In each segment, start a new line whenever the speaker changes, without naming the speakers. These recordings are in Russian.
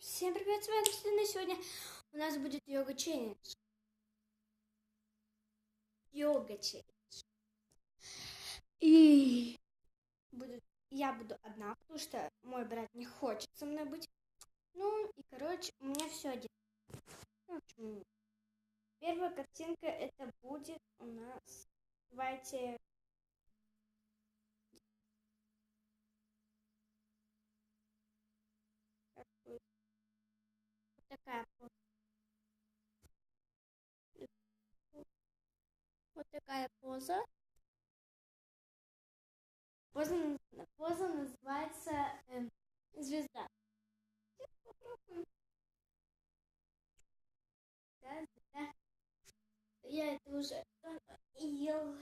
Всем привет, с вами Кристина. Сегодня у нас будет йога челлендж. Йога челлендж. И буду, я буду одна, потому что мой брат не хочет со мной быть. Ну и, короче, у меня все один. Ну, первая картинка это будет у нас. Давайте Поза. Вот такая поза. Поза, поза называется эм, звезда. Сейчас попробуем. Да, звезда. Я это уже ел.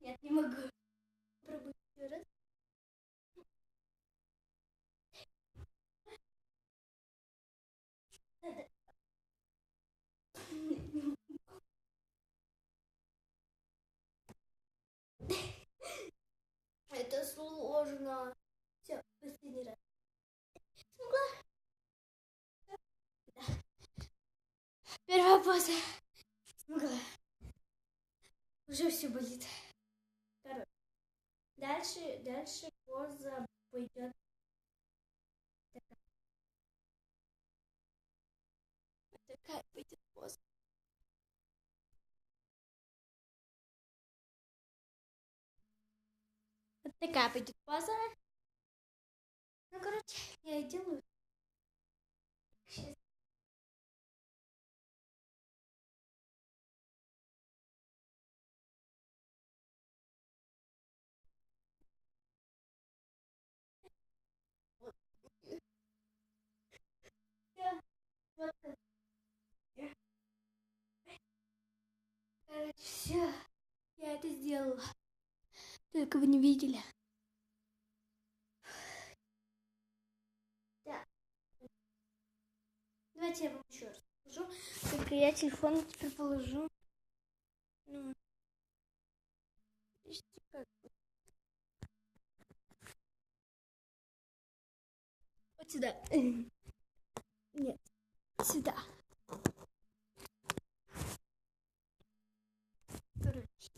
Нет, не могу. Попробую еще раз. Это сложно. Все, последний раз. Смогла? Да. Первая поза. Смогла. Уже все болит. Короче. Дальше, дальше поза пойдет. такая. Такая пойдет поза. Такая пойдет поза. Ну, короче, я и делаю. Так. Короче, все. Только вы не видели. Да. Давайте я вам еще раз покажу. Только я телефон теперь положу. Ну. Вот сюда. Нет. Сюда. Короче.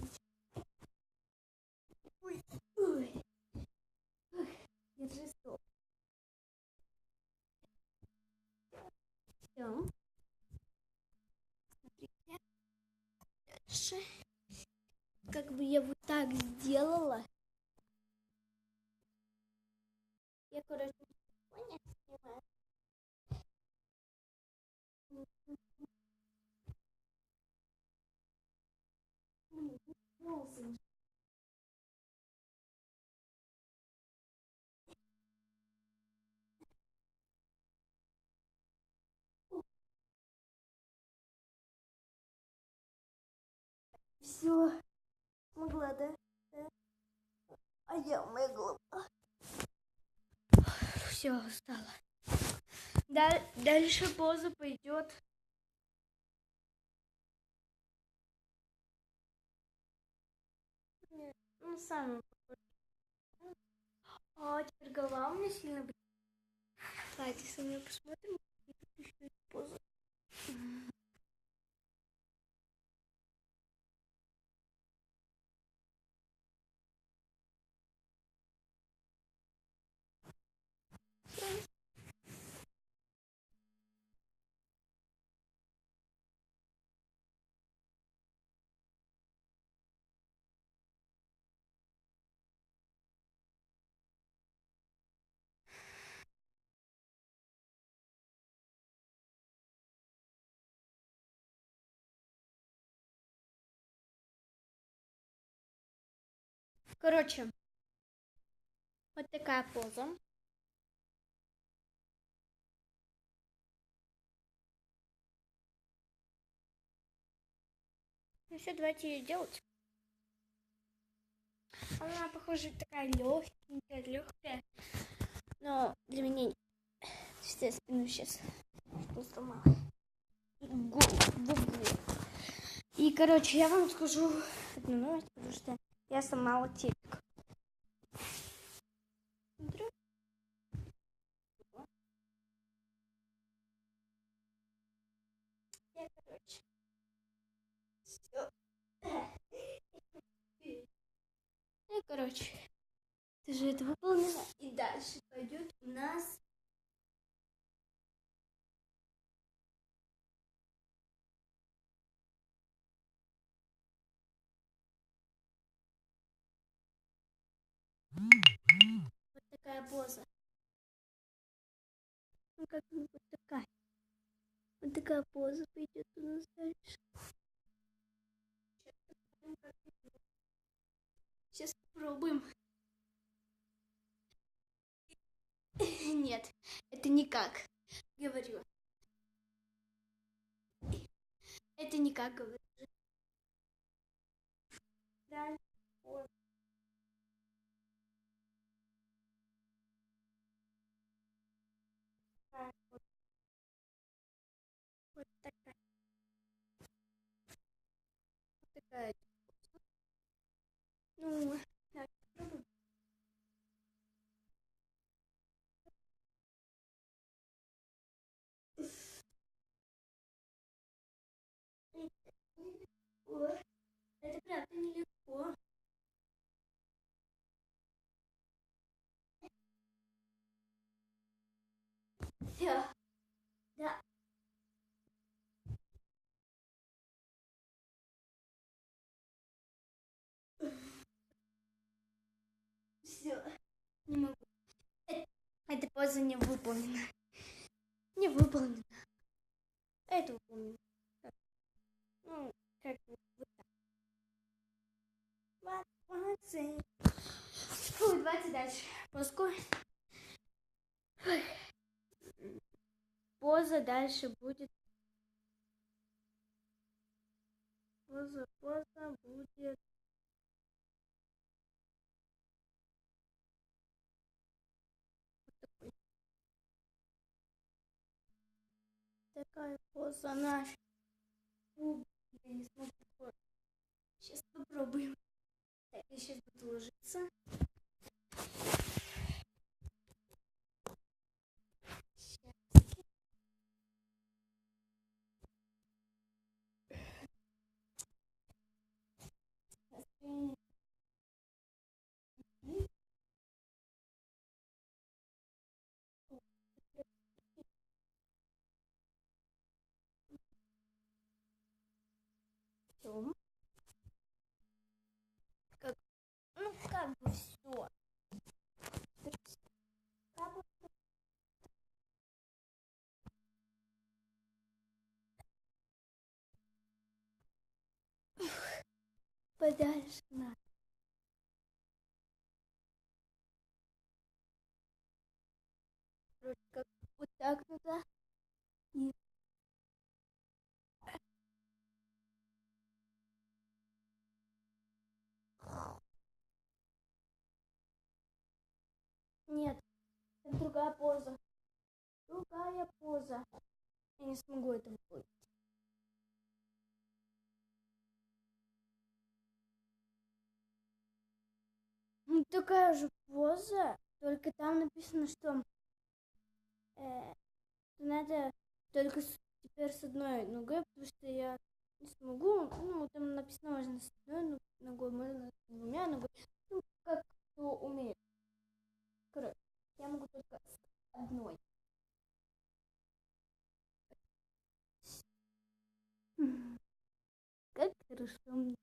Ой, ой. Ой, держи стоп. Все. Смотрите. Дальше. Как бы я вот так сделала. Я, короче, телефоне снимаю. Все. Смогла, да? А я моя голова. Все, устала. Да- дальше поза пойдет. Ну, сами похоже. А, теперь голова у меня сильно болит. Давайте со мной посмотрим. Еще Короче, вот такая поза. Ну все, давайте ее делать. Она, похоже, такая легенькая, легкая. Но для меня. Сейчас я спину сейчас что сломала. И короче, я вам скажу одну новость, потому что я сломала телек. Смотрю. Ну, короче. Все. Ну, короче. Ты же это выполнила. И дальше пойдет у нас... Вот такая поза. Ну, как вот такая. Вот такая поза пойдет у нас дальше. Сейчас попробуем. Нет, это никак, говорю. Это никак, говорю. Вот. Так, вот. Вот такая. Вот такая. Ну, так, попробуем. Ой, это правда нелегко. Все. Да. Все. Не могу. Эта поза не выполнена. Не выполнена. Это выполнена. Так. Ну, как вот вот так. Вот, молодцы. Фу, давайте дальше. Позку. Поза дальше будет. Поза, поза будет. Такая поза наша. Фу, я не смогу. Сейчас попробуем. Так, я сейчас буду ложиться. Щас. Сейчас. Мгм. Всё. Как, ну, как подальше надо. Другая поза. Другая поза. Я не смогу это выполнить. Ну, Такая же поза, только там написано, что э, надо только с- теперь с одной ногой, потому что я не смогу. Ну, там написано, можно с одной но- ногой, можно с двумя ногой. Ну, как кто умеет. Короче, я могу только с одной. Как хорошо.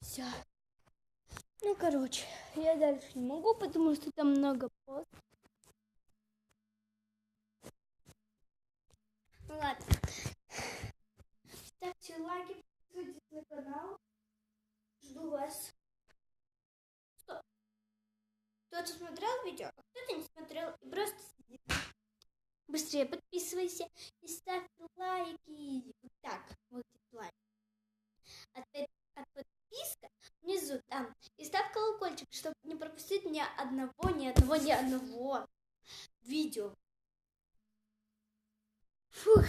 Все. Ну, короче, я дальше не могу, потому что там много пост. Ну ладно. Ставьте лайки, подписывайтесь на канал. Жду вас. Стоп. Кто-то смотрел видео, кто-то не смотрел и просто сидит. Быстрее подписывайся и ставь лайки. Вот так. Лайки. А, ты- а подписка внизу там. И ставь колокольчик, чтобы не пропустить ни одного, ни одного, ни одного видео. Фух.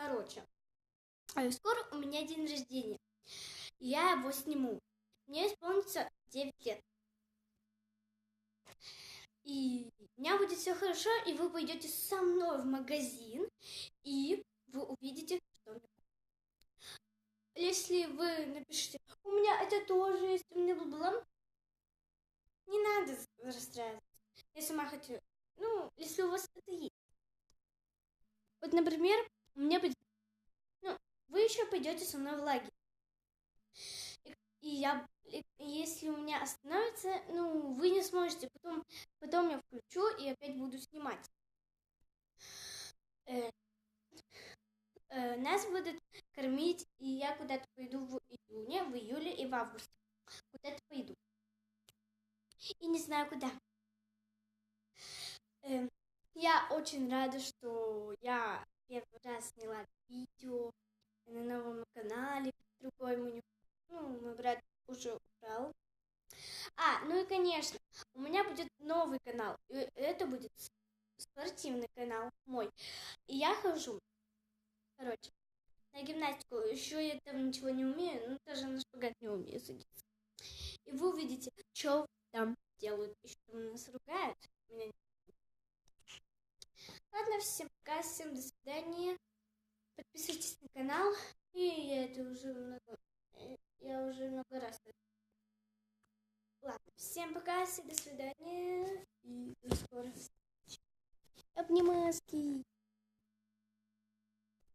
Короче, а скоро у меня день рождения. я его сниму. Мне исполнится 9 лет. И у меня будет все хорошо, и вы пойдете со мной в магазин, и вы увидите, что у. Если вы напишите, у меня это тоже есть, у меня был не надо расстраиваться. Я сама хочу, ну, если у вас это есть. Вот, например, у меня будет, вы еще пойдете со мной в лагерь. И, я, и если у меня остановится, ну, вы не сможете, потом, потом я включу и опять буду снимать. Э, э, нас будут кормить, и я куда-то пойду в июне, в июле и в августе. Куда-то пойду. И не знаю куда. Э, я очень рада, что я первый раз сняла видео на новом канале. Другой мой, ну, мой брат уже убрал. А, ну и конечно, у меня будет новый канал. И это будет спортивный канал мой. И я хожу, короче, на гимнастику. Еще я там ничего не умею, ну даже на шпагат не умею садиться. И вы увидите, что там делают. Еще там нас ругают. Меня Ладно, всем пока, всем до свидания. Канал. И я это уже много, я уже много раз. Ладно, всем пока, всем до свидания. И до скорых встреч. Обнимаски.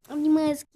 Обнимаски.